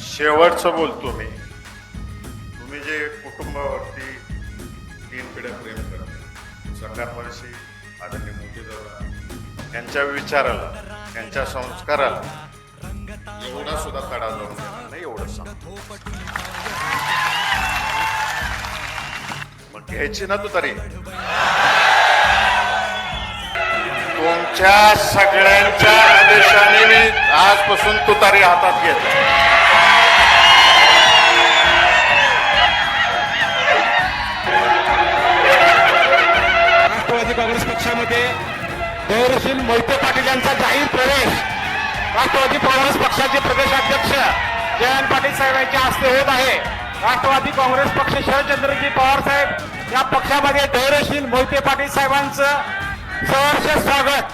शेवटचं बोलतो मी. तुम्ही जे कुटुंबावरती तीन पिढ्या प्रेम करता सरकारपाशी आदरणीय मोदी दादा यांच्या विचाराला त्यांच्या संस्काराला एवढा सुद्धा तडा जाऊन देणार नाही एवढं मग घ्यायची ना तू तरी. तुमच्या सगळ्यांच्या आदेशाने मी आजपासून तुतारी हातात घेतो काँग्रेस पक्षामध्ये धैर्यशील मोहिते पाटील यांचा जाहीर प्रवेश. राष्ट्रवादी काँग्रेस पक्षाचे प्रदेशाध्यक्ष जयंत पाटील साहेबांच्या हस्ते होत आहे. राष्ट्रवादी काँग्रेस पक्ष शरदचंद्रजी पवार साहेब या पक्षामध्ये धैर्यशील मोहिते पाटील साहेबांचं सहर्ष स्वागत.